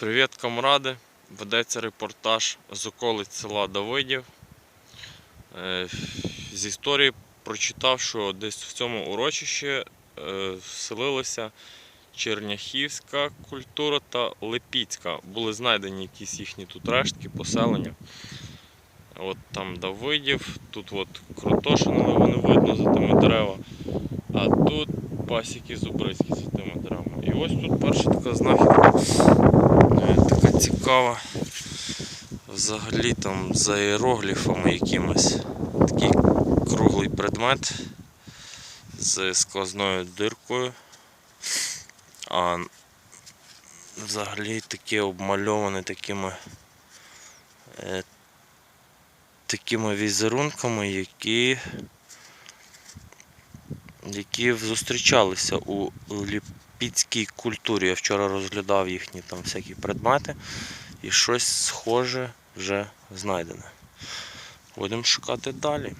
Привіт, камради! Ведеться репортаж з околиць села Давидів. Е, З історії прочитав, що десь в цьому урочищі е, селилися черняхівська культура та липіцька. Були знайдені якісь їхні тут рештки, поселення. От там Давидів, тут от але вони видно за тими деревами. А тут пасіки Зубрицькі за тими деревами. І ось тут перша така знахідка. Цікава. Взагалі там за іерогліфами якимось. Такий круглий предмет з сквозною диркою. А взагалі таке обмальоване такими, е, такими візерунками, які, які зустрічалися у ліпіцькій культурі. Я вчора розглядав їхні там всякі предмети і щось схоже вже знайдене. Будемо шукати далі.